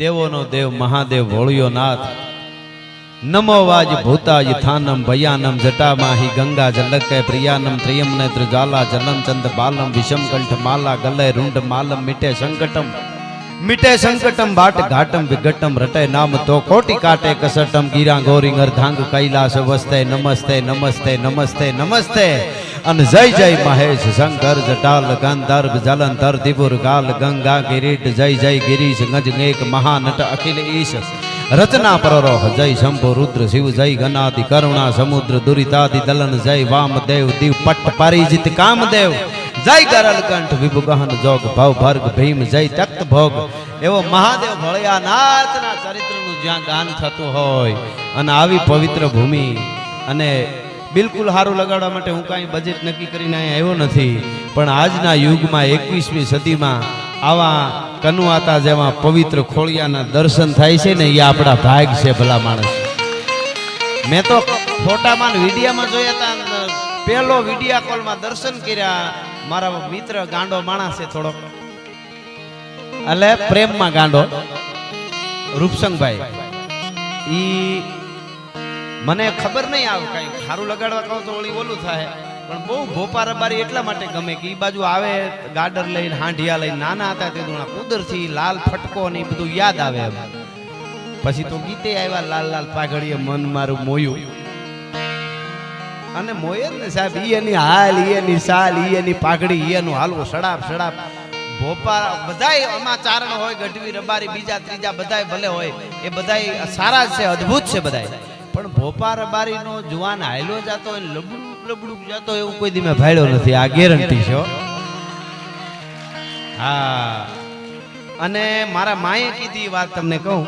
દેવોનો દેવ, મહાદેવ ભોળિયો નાથ. નમો વાજ ભૂતાજ થાનમ ભયાનમ જટામાહી ગંગા જલકે પ્રિયાનમ ત્રિયમ નેત્ર જ્વાલા જલમ ચંદ બાલમ વિષમ કંઠ માલા ગલય રૂંઢ માલમ મીઠે સંકટમ. મિટે સંકટમ ભાટ ઘાટમ, વિઘટમ, રટે નામ તો કોટી કાટે કસટમ, ગીરા ગોરી અર્ધાંગ કૈલાસ, વસ્તે, નમસ્તે નમસ્તે નમસ્તે નમસ્તે. અને જય જય મહેશ, શંકર, જટાલ, ગંધર્વ, જલંધર, દિપુર, ગાલ, ગંગા, ગિરીટ, જય જય ગિરીશ, ગજ એક મહાનટ, અખિલ ઈશ. રચના પ્રરોહ, જય શંભુ, રુદ્ર, શિવ, જય ગનાદિ, કરુણા, સમુદ્ર, દુરિતાદિ, દલન, જય વામદેવ, દિવ, પટ્ટ, પરિજિત, કામદેવ. જય ગરલકંઠ વિભુગહન જોગ, ભવ ભર્ગ, ભીમ, જય તક્ત ભોગ. એવો મહાદેવ ભળિયાનાથના ચરિત્રનું જ્યાં ગાન થતું હોય અને આવી પવિત્ર ભૂમિ અને બિલકુલ સારું લગાડવા માટે હું કાંઈ બજેટ નક્કી કરીને અહીંયા આવ્યો નથી, પણ આજના યુગમાં એકવીસમી સદીમાં આવા કનુઆતા જેવા પવિત્ર ખોળિયાના દર્શન થાય છે ને, એ આપણા ભાગ છે ભલા માણસ. મેં તો ફોટામાં વિડીયામાં જોયા હતા પહેલો વિડીયા કોલમાં દર્શન કર્યા મારા મિત્ર ગાંડો માણસ છે થોડો એટલે પ્રેમમાં ગાંડો. રૂપસંગભાઈ, ઈ મને ખબર નહીં આવે કઈ. ખારું લગાડવા કહું તો ઓલી ઓલું થાય. પણ બહુ ભોપા રબારી એટલા માટે ગમે કે ઈ બાજુ આવે, ગાડર લઈને, હાંઢિયા લઈને, નાના હતા તે દુણા કુદરથી, લાલ ફટકો ને બધું યાદ આવે પછી તો ગીતે આવ્યા લાલ લાલ પાઘડીએ મન મારું મોયું. અને મોયે ને સાહેબ, ઈ એની હાલ, ઈ એની સાલ, ઈ એની પાઘડી, ઈ એનું હાલવું, સડાપ સડાપ. ભોપા બધાય આમાં ચારણ હોય, ગઢવી, રબારી, બીજા, ત્રીજા, બધાય ભલે હોય. એ બધાય સારા છે, અદ્ભુત છે બધાય. પણ ભોપા રબારીનો જુવાન હાયલો જતો હોય લબડુક લબડું જતો એવું કોઈ દી મેં ભાળ્યો નથી. આ ગેરંટી છે હા. અને મારા માએ કીધી વાત તમને કહું.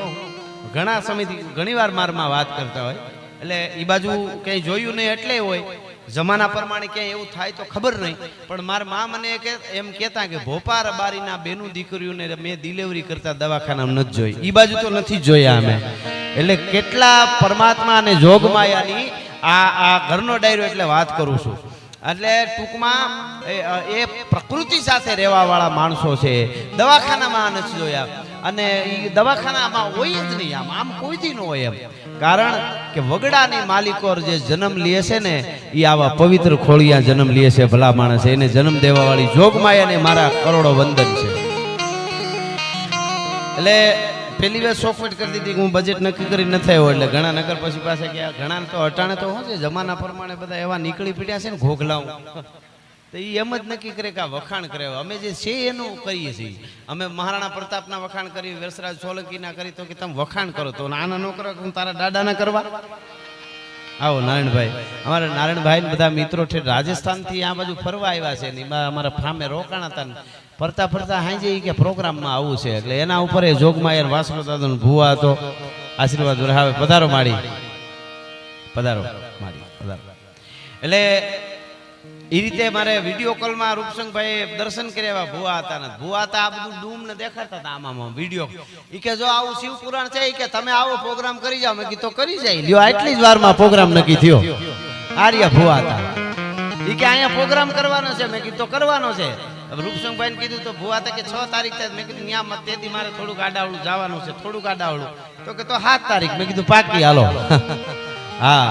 ઘણા સમયથી ઘણી વાર મારમાં વાત કરતા હોય. એટલે એ બાજુ કંઈ જોયું નહીં એટલે હોય. જમાના પ્રમાણે ક્યાંય એવું થાય તો ખબર નહીં. પણ મારા મા મને કે, એમ કહેતા કે, ભોપાર બારીના બેનું દીકરીઓને મેં ડિલિવરી કરતા દવાખાનામાં નથી જોઈ. એ બાજુ તો નથી જોયા અમે. એટલે કેટલા પરમાત્મા અને જોગમાયાની આ આ ઘરનો ડાયરો એટલે વાત કરું છું. એટલે ટૂંકમાં એ- પ્રકૃતિ સાથે રહેવાવાળા માણસો છે. દવાખાનામાં નથી જોયા. અને એ દવાખાનામાં હોય જ નહીં આમ આમ કોઈ ન હોય એમ. કારણ કે વગડાની માલિકો જે જન્મ લે છે ને એ આવા પવિત્ર ખોળિયા જન્મ લે છે ભલા માણસ. એને જન્મ દેવાવાળી જોગમાયાને મારા કરોડો વંદન છે. એટલે પેલી વાર સોફટ કરી દીધી હું બજેટ નક્કી કરી ન થયો એટલે ઘણા નગર પછી પાસે ગયા. ઘણા તો અટાણે તો શું છે, જમાના પ્રમાણે બધા એવા નીકળી પીડ્યા છે ને, ઘોઘલાઓ. તો એ એમ જ નક્કી કરે કે આ વખાણ કરે. અમે જે છે એનું કરીએ છીએ. અમે મહારાણા પ્રતાપના વખાણ કરી વેસરાજ સોલંકીના કરી તો કે તમે વખાણ કરો. તો નાના ન કરો હું તારા દાદાના કરવા? આવો નારાયણભાઈ. અમારા નારાયણભાઈ બધા મિત્રો છે રાજસ્થાનથી આ બાજુ ફરવા આવ્યા છે ને એમાં અમારા ફામે રોકાણ હતા ફરતા ફરતા હાંજે કે પ્રોગ્રામમાં આવું છે. એટલે એના ઉપર એ જોગમાયર વાસણો દાદાનો ભૂવા હતો. આશીર્વાદ રહાવે પધારો માડી પધારો માડી પધારો. એટલે એ રીતે મારે વીડિયો કોલમાં રૂપસંગભાઈ દર્શન કર્યા ભૂવા હતા ને ભૂવા હતા આ બધું ડૂમ ને દેખાડતા હતા આમાં વીડિયો ઈ કે જો આવું શિવ પુરાણ છે કે તમે આવો પ્રોગ્રામ કરી જાઓ. મેં કીધું કરી જાય. લ્યો આટલી જ વારમાં પ્રોગ્રામ નક્કી થયો. આર્ય ભૂવા હતા. એ કે અહીંયા પ્રોગ્રામ કરવાનો છે. મેં કીધું કરવાનો છે. રૂપસંગભાઈને કીધું તો ભૂવા હતા કે છ તારીખ થાય. મેં કીધું ત્યાં મત તેથી મારે થોડુંક આડાવડું જવાનું છે. થોડુંક આડાવડું. તો કે તો સાત તારીખ. મેં કીધું પાકી હાલો. હા.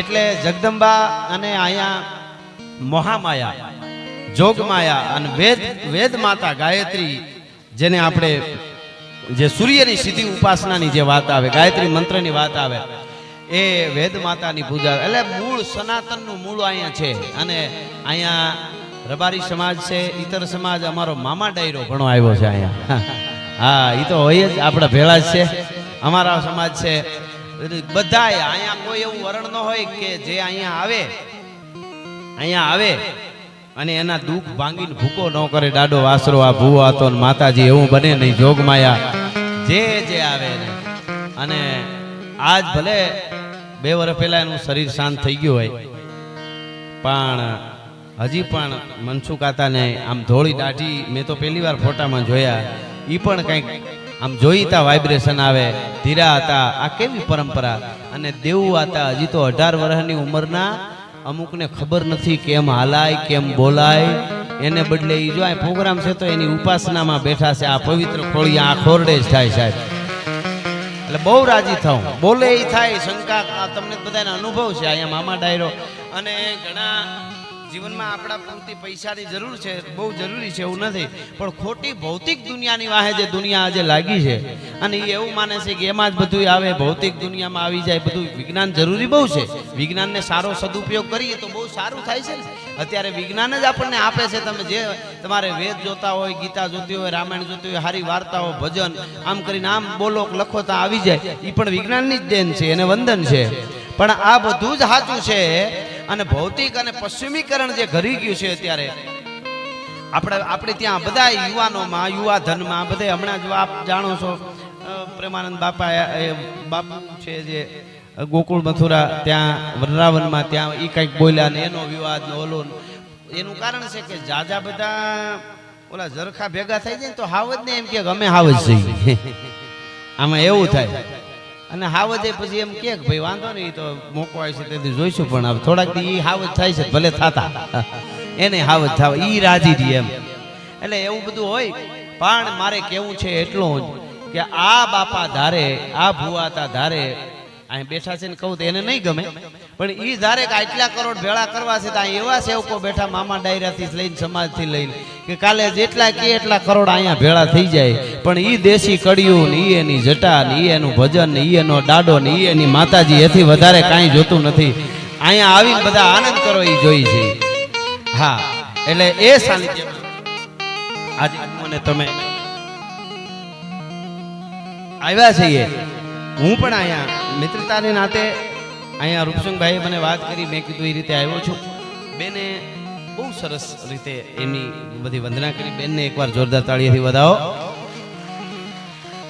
એટલે જગદંબા અને અહીંયા મહામાયા, જોગમાયા અને વેદ વેદ માતા ગાયત્રી, જેને આપણે જે સૂર્યની સીધી ઉપાસનાની જે વાત આવે, ગાયત્રી મંત્રની વાત આવે, એ વેદ માતાની પૂજા એટલે મૂળ સનાતનનું મૂળ અહીંયા છે. અને અહીંયા રબારી સમાજ છે ઇતર સમાજ, અમારો મામા ડાયરો ઘણો આવ્યો છે અહીંયા. હા એ તો હોય જ, આપણા ભેળા જ છે. અમારા સમાજ છે. બધાય અહીંયા કોઈ એવું વરણ ન હોય કે જે અહીંયા આવે. અહીંયા આવે અને એના દુઃખ ભાંગીને ભૂકો ન કરે. દાડો વાસરો આ ભૂવો હતો માતાજી, એવું બને નહીં. જોગમાયા જે જે આવે ને અને આજ ભલે બે વર્ષ પહેલા એનું શરીર શાંત થઈ ગયું હોય, પણ હજી પણ મનસુખ આતાને આમ ધોળી દાઢી મેં તો પહેલી વાર ફોટામાં જોયા. એ પણ કંઈક આમ જોઈતા વાઇબ્રેશન આવે. ધીરા હતા. આ કેવી પરંપરા? અને દેવું હતા હજી તો અઢાર વર્ષની ઉંમરના અમુકને ખબર નથી કેમ હાલાય, કેમ બોલાય. એને બદલે એ જો પ્રોગ્રામ છે તો એની ઉપાસનામાં બેઠા છે, આ પવિત્ર ખોળિયા આ ખોરડે જ થાય સાહેબ. એટલે બહુ રાજી થાઉં. બોલે એ થાય, શંકા તમને બધાને અનુભવ છે, અહીંયા મામા ડાયરો. અને ઘણા જીવનમાં આપણા પૂરતી પૈસાની જરૂર છે, બહુ જરૂરી છે, એવું નથી. પણ ખોટી ભૌતિક દુનિયાની વાહે જે દુનિયા આજે લાગી છે, અને એ એવું માને છે કે એમાં જ બધું આવે, ભૌતિક દુનિયામાં આવી જાય, બધું વિજ્ઞાન જરૂરી બહુ છે. વિજ્ઞાનને સારો સદુપયોગ કરીએ તો બહુ સારું થાય છે અત્યારે વિજ્ઞાન જ આપણને આપે છે, તમે જે તમારે વેદ જોતા હોય, ગીતા જોતી હોય, રામાયણ જોતી હોય, સારી વાર્તાઓ, ભજન, આમ કરીને આમ બોલો લખો તો આવી જાય. એ પણ વિજ્ઞાનની જ દેન છે, એને વંદન છે. પણ આ બધું જ સાચું છે અને ભૌતિક અને પશ્ચિમીકરણ જે ઘરી ગયું છે અત્યારે, આપણે આપણે ત્યાં બધા યુવાનોમાં યુવા ધનમાં બધે હમણાં જો આપ જાણો છો પ્રેમાનંદ બાપા એ બાપુ છે જે ગોકુળ મથુરા ત્યાં, વૃંદાવનમાં ત્યાં એ કંઈક બોલ્યા ને એનો વિવાદ ને ઓલો એનું કારણ છે કે જાજા બધા ઓલા ઝરખા ભેગા થઈ જાય તો હાવજ ને એમ કે અમે હાવજ જઈએ આમાં એવું થાય. અને હાવજે પછી એમ કે ભાઈ વાંધો નહીં તો મોકો આવશે તેથી જોઈશું, પણ હવે થોડાક ઈ હાવજ થાય છે, ભલે થાતા. એને હાવજ થાવ, ઈ રાજી રહી એમ. એટલે એવું બધું હોય, પણ મારે કેવું છે એટલું જ કે આ બાપા ધારે, આ ભુવાતા ધારે, અહીં બેઠા છે ને કહું તો એને નહીં ગમે. પણ એ કે આટલા કરોડ ભેળા કરવા છે તો અહીં એવા સેવકો બેઠા મામા ડાયરાથી લઈને સમાજથી લઈને કે કાલે જેટલા કે એટલા કરોડ અહીંયા ભેળા થઈ જાય. પણ એ દેશી કડિયું ને એ એની જટા ને એ એનું ભજન ને ઈ એનો દાડો ને એ એની માતાજી એથી વધારે કાંઈ જોતું નથી. અહીંયા આવીને બધા આનંદ કરો એ જોઈ છે. હા, એટલે એ સાનિધ્ય આજે મને તમે આવ્યા છીએ. હું પણ અહીંયા મિત્રતાને નાતે અહીંયા રૂપસિંહભાઈએ મને વાત કરી, મેં કીધું એ રીતે આવ્યો છું. બેને બહુ સરસ રીતે એમની બધી વંદના કરી. બેનને એકવાર જોરદાર તાળીથી વધાવો.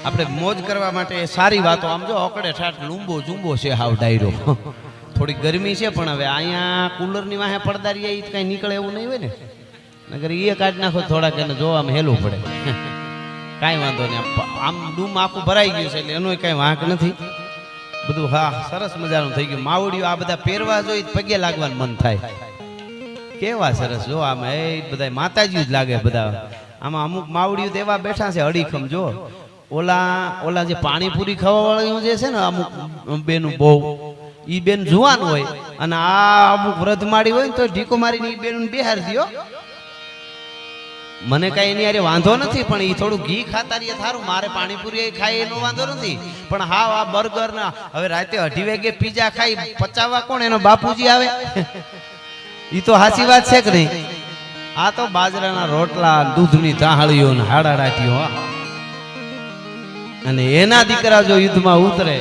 આપણે મોજ કરવા માટે સારી વાતો, આમ જો ઓકડે ઠાઠ લૂંબો જુંબો છે હાવ ડાયરો. થોડી ગરમી છે, પણ હવે અહીંયા કુલરની વાહે પડદારી એ કાંઈ નીકળે એવું નહીં હોય ને. નગર એ કાઢી નાખો, થોડાક એને જોવા આમ હેલું પડે. કાંઈ વાંધો નહીં, આમ ડૂમ આખું ભરાઈ ગયું છે, એટલે એનો કાંઈ વાંક નથી. બધું હા, સરસ મજાનું થઈ ગયું. માવડીઓ આ બધા પહેરવા જોઈ તો પગે લાગવાનું મન થાય. કેવા સરસ, જો આમ એ બધા માતાજી જ લાગે બધા. આમાં અમુક માવડીઓ તો એવા બેઠા છે અડીખમ જો. ઓલા ઓલા જે પાણીપુરી ખાવા વાળું જે છે ને અમુક બેનું બહુ, ઈ બેન જુવાન હોય અને આ અમુક વ્રત માડી હોય તો ઢીકો મારીને ઈ બેન બિહાર દ્યો. મને કઈ એની અરે વાંધો નથી પણ એ થોડું ઘી ખાતા રહીએ. થારું મારે પાણીપુરી ખાય એનો વાંધો નથી. પણ હા આ બર્ગર ના હવે રાતે અઢી વાગે પીઝા ખાઈ પચાવવા કોણ? એનો બાપુજી આવે. એ તો સાચી વાત છે કે નહીં? આ તો બાજરાના રોટલા દૂધની ચાહળીઓ ને હાડાડાટીઓ હા. અને એના દીકરા જો યુદ્ધમાં ઉતરે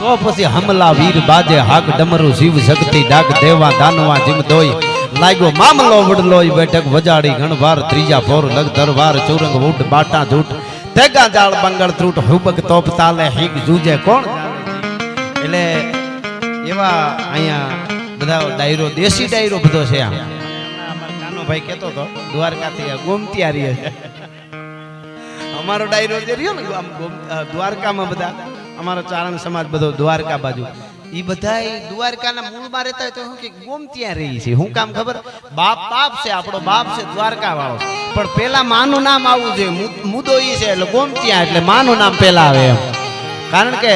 તો પછી હમલા વીર બાજે હાક ડમરું શિવ શક્તિ ડાક દેવા દાનવા જીમ દોય લાગ્યો, મામલો વડલો બેઠક વજાડી, ગણવાર ત્રીજા પોર લગ દરબાર ચૌરંગ ઉડ બાટા જૂટ તેગા જાળ, બંગળ ત્રુટ, હુબક તોપ તાલે હિક જૂજે, કોણ? એટલે એવા અહીંયા બધા ડાયરો, દેશી ડાયરો બધો છે આમ. કાનોભાઈ કહેતો હતો, દ્વારકાથી આ ગોમતીયા અમારો ડાયરો જે રહ્યો ને આમ દ્વારકામાં બધા, અમારો ચારણ સમાજ બધો દ્વારકા બાજુ. ઈ બધા દ્વારકાના મૂળમાં રહેતા હોય તો શું કે ગોમતીયા રહી છે. હું કામ ખબર? બાપ બાપ છે, આપણો બાપ છે દ્વારકા વાળો પણ પેલા માનું નામ આવવું જોઈએ. મુદ્દો ઈ છે, એટલે ગોમતીયા એટલે માનું નામ પેલા આવે એમ. કારણ કે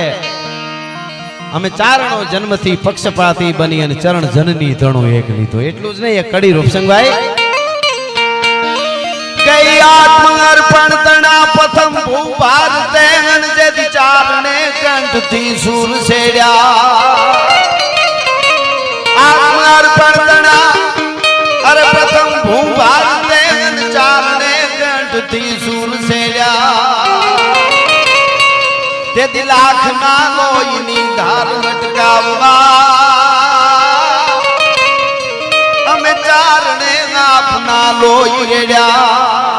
અમે ચારણો જન્મથી પક્ષપાતી બની અને ચરણ જનની ધણો એક લીધો. એટલું જ નહીં કડી રૂપસંગભાઈ કઈ આત્મ અર્પણ તણા પ્રથમ ભૂ ભારતે જે વિચારને કંઠથી સુર છેડ્યા આત્મ અર્પણ તણા, અરે પ્રથમ ભૂ ભારતે વિચારને કંઠથી સુર છેડ્યા તે દિલાખ ના લોહીની ધાર લટકાવવા. અમે ચારણે આપના લોહી રેડ્યા.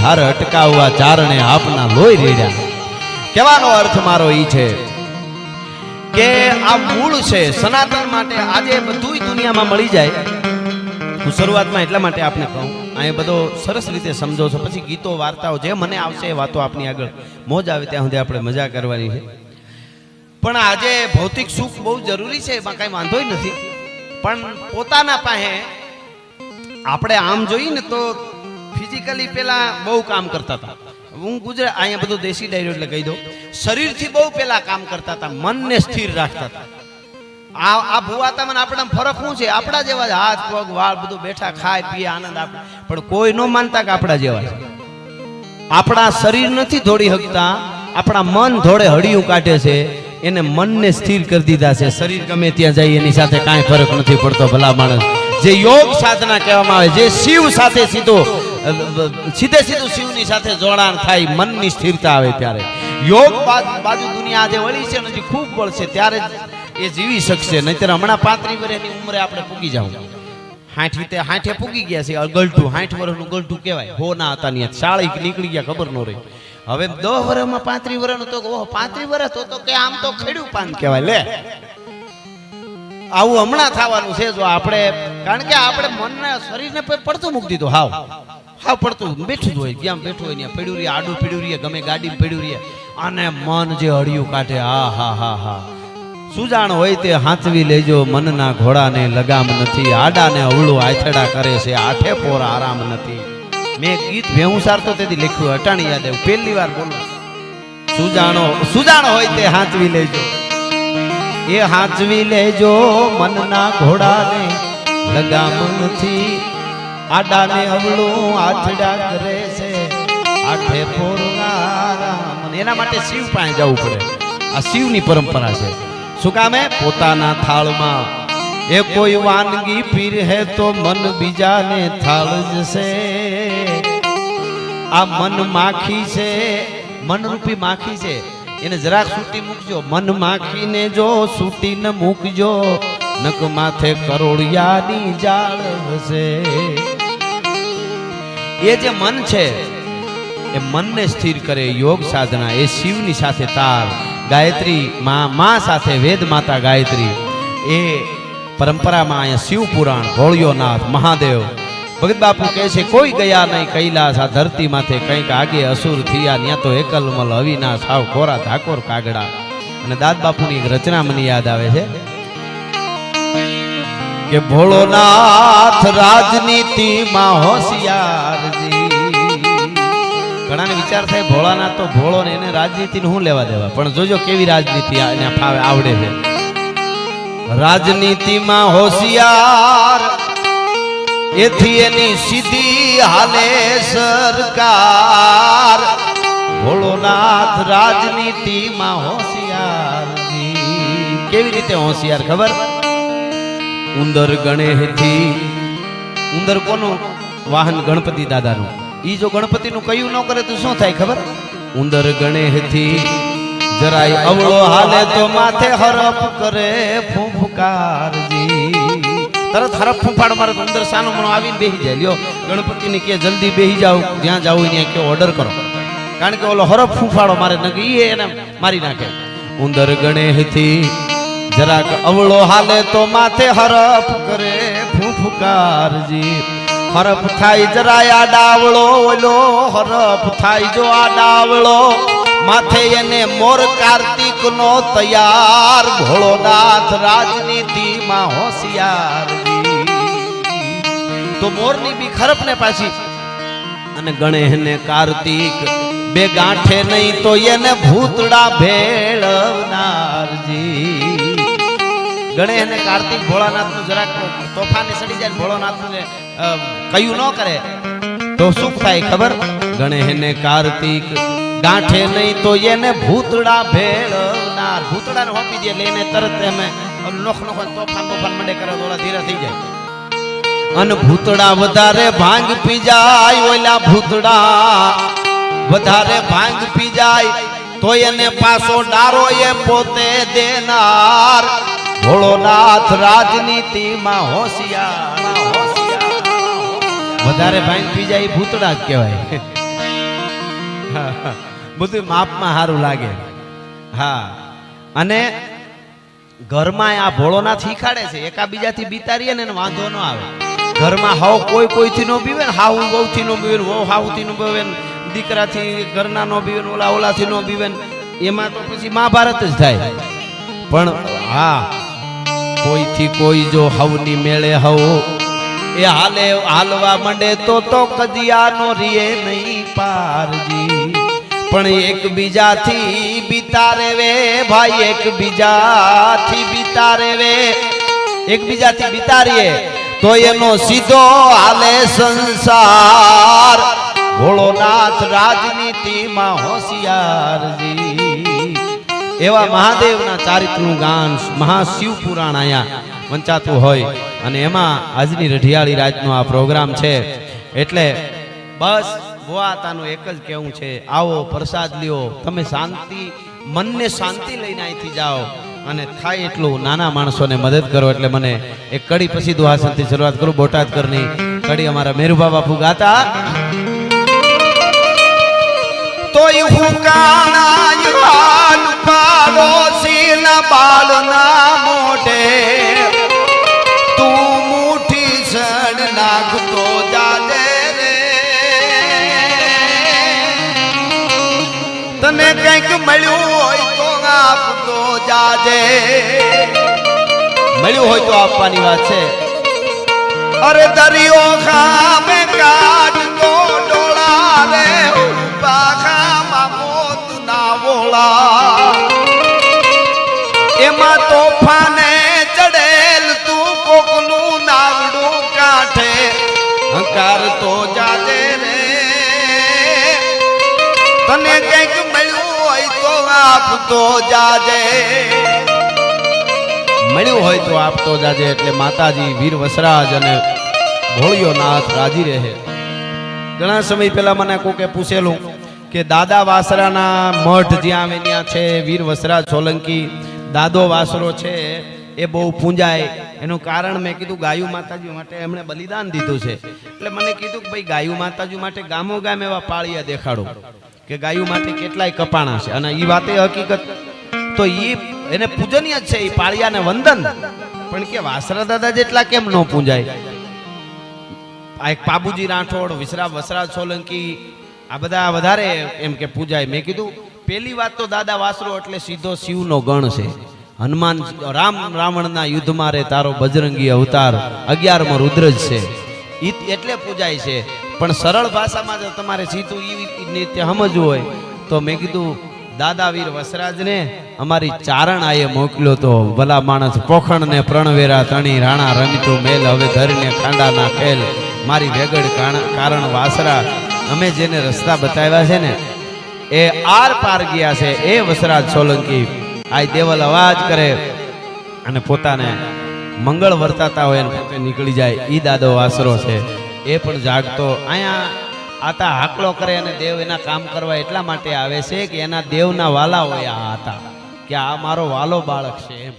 ધાર અટકાવવા ચારણે આપના લોહી રેડ્યા કહેવાનો અર્થ મારો ઈ છે કે આ મૂળ છે, સનાતન માટે આજે બધું દુનિયામાં મળી જાય. હું શરૂઆતમાં એટલા માટે આપને કહું અહીંયા બધો સરસ રીતે સમજો છો. પછી ગીતો, વાર્તાઓ જે મને આવશે એ વાતો આપની આગળ. મોજ આવે ત્યાં સુધી આપણે મજા કરવાની છે. પણ આજે ભૌતિક સુખ બહુ જરૂરી છે, એમાં કાંઈ વાંધો નથી. પણ પોતાના પાસે આપણે આમ જોઈએ ને તો ફિઝિકલી પેલા બહુ કામ કરતા હતા. હું ગુજરાત અહીંયા બધું દેશી ડાયરો એટલે કહી દઉં. શરીરથી બહુ પેલા કામ કરતા હતા. મનને સ્થિર રાખતા હતા. આ આ ભુવાતામાં મને આપણા ફરક શું છે? આપણા જેવા જ હાથ, પગ, વાળ બધું બેઠા ખાય, પીએ, આનંદ આપે. પણ કોઈ ન માનતા કે આપણા જેવા છે. આપણા શરીર નથી ધોડી હકતા. આપણા મન ધોડે હળિયું કાઢે છે. એને મનને સ્થિર કરી દીધા છે. શરીર ગમે ત્યાં જાય, એની સાથે કાંઈ ફરક નથી પડતો, ભલા માણસ. જે યોગ સાધના કહેવામાં આવે, જે શિવ સાથે સીધો, સીધે સીધું શિવની સાથે જોડાણ થાય, મનની સ્થિરતા આવે ત્યારે. યોગ બાજુ દુનિયા આજે વળી છે ખૂબ બળશે, ત્યારે જ એ જીવી શકશે, નહીતર હમણાં પાંત્રી વર્ષની ઉંમરે આપણે પૂગી જાવ હાઠ રીતે હાઠે પૂગી ગયા છે ગલટું હાઠ વર્ષનું ગલટું કહેવાય. હો ના, હતા ત્યાં શાળી નીકળી ગયા, ખબર ન રહી. હવે દસ વર્ષમાં પાંત્રી વર્ષનું તો ઓહો, પાંત્રી વર્ષ તો કે આમ તો ખેડ્યું પાન કહેવાય, લે. આવું હમણાં થવાનું છે, જો આપણે, કારણ કે આપણે મનને શરીરને પડતું મૂકી દીધું, હાવ. હાવ પડતું, બેઠું હોય ક્યાં બેઠું હોય ત્યાં પડ્યું રહીએ આડું પીડ્યું રહીએ ગમે ગાડી પડ્યું રહીએ અને મન જે હળિયું કાઢે હા હા હા હા. સુજાણ હોય તે હાંચવી લેજો, મનના ઘોડાને લગામ નથી. આડાને અવળું આથડા કરે છે આઠે પોર આરામ નથી. મેં ગીત ભેહું સારતો તેથી લખ્યું, અટાણી યાદ આવ્યું. પહેલી વાર બોલું. સુજાણો સુજાણ હોય તે હાંચવી લેજો. એ હાંચવી લેજો, મનના ઘોડાને લગામ નથી. આડાને અવળું આથડા કરે છે આઠે પોર આરામ. એના માટે શિવ પાસે જવું પડે. આ શિવની પરંપરા છે. શું કામે પોતાના થાળમાં. એ કોઈ વાનગી પીર હે તો મન બીજાને થાળ જશે. આ મન માખી છે. મનરૂપી માખી છે. એને જરાક સૂટી મૂકજો. મન માખીને જો સૂટી ન મૂકજો. નક માથે કરોડિયાની જાળ હશે. એ જે મન છે, એ મનને સ્થિર કરે યોગ સાધના. એ શિવની સાથે તાર. ગાયત્રી માં માં સાથે વેદ માતા ગાયત્રી, એ પરંપરામાં અહીંયા શિવપુરાણ, ભોળિયોનાથ, મહાદેવ, ભગત બાપુ કહે છે, કોઈ ગયા નહીં, કૈલાસ, આ ધરતી માથે કંઈક આગે અસુર થયા ત્યાં તો એકલમલ, અવિનાશ આવ કોરા ધાકોર, કાગડા. અને દાદ બાપુની એક રચના મને યાદ આવે છે, કે ભોળોનાથ રાજનીતિમાં હોશિયારજી ઘણાને વિચાર થાય, ભોળાના તો ભોળો ને એને રાજનીતિનું શું લેવા દેવા? પણ જોજો કેવી રાજનીતિ આવડે છે. રાજનીતિમાં હોશિયાર, એથી એની સીધી હાલે સરકાર. ભોળોનાથ રાજનીતિમાં હોશિયાર કેવી રીતે હોશિયાર ખબર? ઉંદર ગણેશથી ઉંદર કોનું? વાહન ગણપતિ દાદાનું. ઈ જો ગણપતિનું કયું ન કરે તો શું થાય ખબર? ઉંદર ગણેશથી જરાય અવળો હાલે તો માથે હરફ કરે ફૂંફકારજી. તરત હરફ ફૂંફાડ મારે તો ઉંદર સાનો મનો આવીને બેસી જાય. લ્યો, ગણપતિને કે જલ્દી બેહી જાઓ, જ્યાં જાવ ત્યાં કયો ઓર્ડર કરો. કારણ કે ઓલો હરફ ફૂંફાડો મારે નગી એને મારી નાખે. ઉંદર ગણેશથી જરાક અવળો હાલે તો માથે હરફ કરે ફૂંફકારજી. હરફ થાય જરાય આ ડાવળો, ઓલો હરફ થાય જો આ માથે એને મોર કાર્તિક નો તૈયાર ભોળોનાથ રાજનીતિમાં હોશિયાર તો મોરની બી ખરફ ને પાછી. અને ગણેશ ને કાર્તિક બે ગાંઠે નહીં તો એને ભૂતડા ભેળવનારજી ગણેશ અને કાર્તિક ભોળાનાથનું જરાક તોફાને સડી જાય ભોળાનાથ ને કયું ન કરે, તો શું થાય ખબર? ગણેશ ને કાર્તિક, ગાંઠે નહીં તો એને ભૂતડા ભેળવનાર. ભૂતડા ને હોપી દે લઈને તરત એમે નોખ નોખ તોફાન તોફાન મંડે કરે ઓલા ધીરે થઈ જાય. અન ભૂતડા વધારે ભાંગ પી જાય, ઓલા ભૂતડા વધારે ભાંગ પી જાય, તો એને પાછો ડારો એ પોતે દેનાર. ભોળોનાથ રાજનીતિમાં હોશિયાર. વધારે ભાઈ પી જાય ભૂતડા કહેવાય. બધું માપમાં સારું લાગે. હા. અને ઘરમાં આ ભોળોનાથ શીખાડે છે. એકાબીજાથી બીતા રહીએ ને વાંધો ન આવે. ઘરમાં હાવ કોઈ કોઈથી નો પીવે ને હાવ વહુથી નો પીવે વહુ હાવથી નો પીવે દીકરાથી ઘરના નો પીવે ઓલા ઓલાથી નો પીવે એમાં તો પછી મહાભારત જ થાય. પણ, હા. કોઈથી કોઈ જો હવની મેળે હવ. એ હાલે હાલવા માંડે તો તો કદિયાનો રીએ નહીં પારજી. પણ એકબીજાથી બીતા રેવે, ભાઈ એકબીજાથી બીતા રેવે. એકબીજાથી બીતા રહીએ તો એનો સીધો હાલે સંસાર. ભોળોનાથ રાજનીતિમાં હોશિયારજી. એવા મહાદેવના ચારિત્રનું ગાન મહાશિવ પુરાણ અહીંયા વંચાતું હોય અને એમાં આજની રઢિયાળી રાતનો આ પ્રોગ્રામ છે. એટલે બસ ગોવાતાનું એક જ કહેવું છે, આવો પ્રસાદ લ્યો, તમે શાંતિ, મનને શાંતિ લઈને અહીંથી જાઓ અને થાય એટલું નાના માણસોને મદદ કરો એટલે મને એક કડી પછી દુહાસનથી શરૂઆત કરું, બોટાદ કરની કડી અમારા મેરુબા બાપુ ગાતા. તને કંઈક મળ્યું હોય તો આપતો જાજે. મળ્યું હોય તો આપવાની વાત છે. અરે દરિયો ખામે હંકાર તો જાજે રે. તને કંઈક મળ્યું હોય તો આપતો જાજે. મળ્યું હોય તો આપતો જાજે એટલે માતાજી, વીર વસરાજ અને ભોળિયો નાથ રાજી રહે. ઘણા સમય પહેલા મને કોકે પૂછેલું કે દાદા વાસરાના મઠ જ્યાં આવે ત્યાં છે, વીર વસરાજ સોલંકી, દાદો વાસરો છે એ બહુ પૂંજાય. એનું કારણ મેં કીધું ગાયું માતાજી માટે એમણે બલિદાન દીધું છે. એટલે મને કીધું કે ભાઈ, ગાયું માતાજી માટે ગામો ગામ એવા પાળિયા દેખાડો, કે ગાયું માટે કેટલાય કપાણા છે. અને એ વાતે હકીકત, તો એ એને પૂજનીય છે એ પાળિયાને વંદન. પણ કે વાસરા દાદા જેટલા કેમ ન પૂંજાય? આ એક પાબુજી રાઠોડ વિસરા વસરા સોલંકી, આ બધા વધારે એમ કે પૂજાય. મેં કીધું, પેલી વાત તો દાદા વાસરો એટલે સીધો શિવનો ગણ છે. હનુમાન રામ રાવણના યુદ્ધમાં રે તારો બજરંગી અવતાર અગિયારમો રુદ્ર જ છે. ઈ એટલે પૂજાય છે. પણ સરળ ભાષામાં જો તમારે સીધું રીતે સમજવું હોય, તો મેં કીધું, દાદાવીર વસરાજને અમારી ચારણ આયે મોકલ્યો તો ભલા માણસ પોખણ ને પ્રણવેરા તણી રાણા રમતું મેલ, હવે ધરીને ખાંડાના ખેલ. મારી વેગડ કારણ વાસરા, અમે જેને રસ્તા બતાવ્યા છે ને, એ આર પાર ગયા છે, એ વસરાજ સોલંકી આ દેવલ અવાજ કરે અને પોતાને મંગળ વર્તાતા હોય અને પોતે નીકળી જાય. ઈ દાદો વાસરો છે. એ પણ જાગતો. અહીંયા આતા હાકલો કરે અને દેવ એના કામ કરવા એટલા માટે આવે છે કે એના દેવના વાલા હોય આ હતા કે આ મારો વાલો બાળક છે એમ.